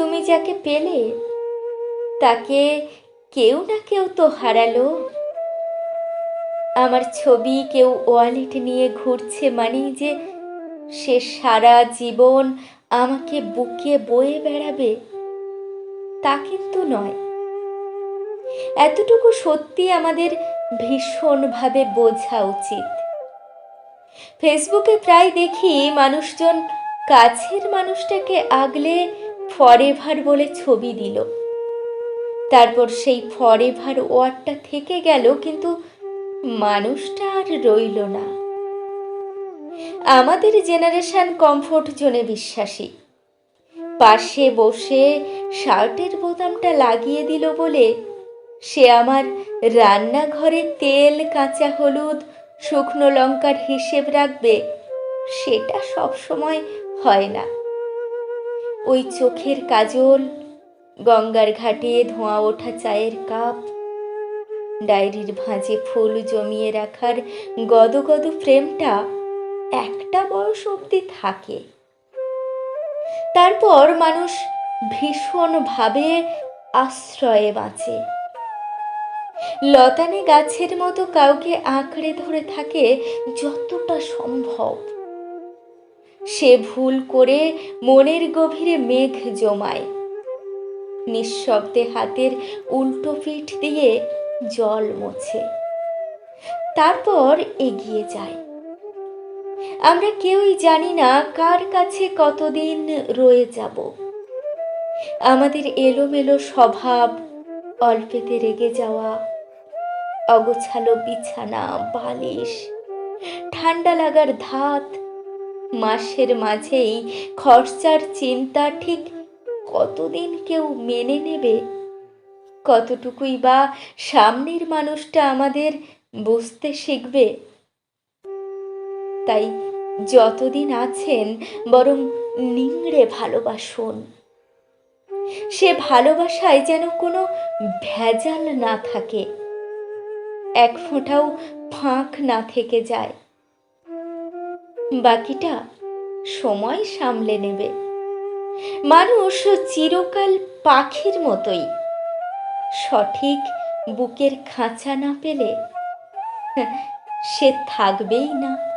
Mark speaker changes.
Speaker 1: তুমি যাকে পেলে, তাকে কেউ না কেউ তো হারালো। আমার ছবি কেউ ওয়ালেট নিয়ে ঘুরছে মানে যে সে সারা জীবন আমাকে বুকে বয়ে বেড়াবে, তা কিন্তু নয়। এতটুকু সত্যি আমাদের ভীষণভাবে বোঝা উচিত। ফেসবুকে প্রায় দেখি মানুষজন কাছের মানুষটাকে আগলে ফরেভার বলে ছবি দিল। তারপর সেই ফরেভার ওয়ার্ডটা থেকে গেল, কিন্তু মানুষটা আর রইল না। আমাদের জেনারেশন কমফোর্ট জোনে বিশ্বাসী। পাশে বসে শার্টের বোতামটা লাগিয়ে দিল বলে সে আমার রান্নাঘরে তেল, কাঁচা হলুদ, শুকনো লঙ্কার হিসেব রাখবে, সেটা সব সময় হয় না। ওই চোখের কাজল, গঙ্গার ঘাটে ধোঁয়া ওঠা চায়ের কাপ, ডায়েরির ভাঁজে ফুল জমিয়ে রাখার গদগদ ফ্রেমটা একটা বয়স অবধি থাকে। তারপর মানুষ ভীষণভাবে আশ্রয়ে বাঁচে। লতানে গাছের মতো কাউকে আঁকড়ে ধরে থাকে যতটা সম্ভব। সে ভুল করে মনের গভীরে মেঘ জমায়। নিঃশব্দে হাতের উল্টো পিঠ দিয়ে জল মোছে। তারপর এগিয়ে যায়। আমরা কেউই জানি না কার কাছে কতদিন রয়ে যাব। আমাদের এলোমেলো স্বভাব, অল্পেতে রেগে যাওয়া, অগোছালো বিছানা, বালিশ, ঠান্ডা লাগার ধাত মাসের মাঝেই খরচার চিন্তা ঠিক কতদিন কেউ মেনে নেবে? কতটুকুই বা সামনের মানুষটা আমাদের বুঝতে শিখবে? তাই যতদিন আছেন, বরং নিংড়ে ভালোবাসুন। সে ভালোবাসায় যেন কোনো ভেজাল না থাকে। এক ফোঁটাও ফাঁক না থেকে যায়। বাকিটা সময় সামলে নেবে। মানুষ চিরকাল পাখির মতোই। সঠিক বুকের খাঁচা না পেলে সে থাকবেই না।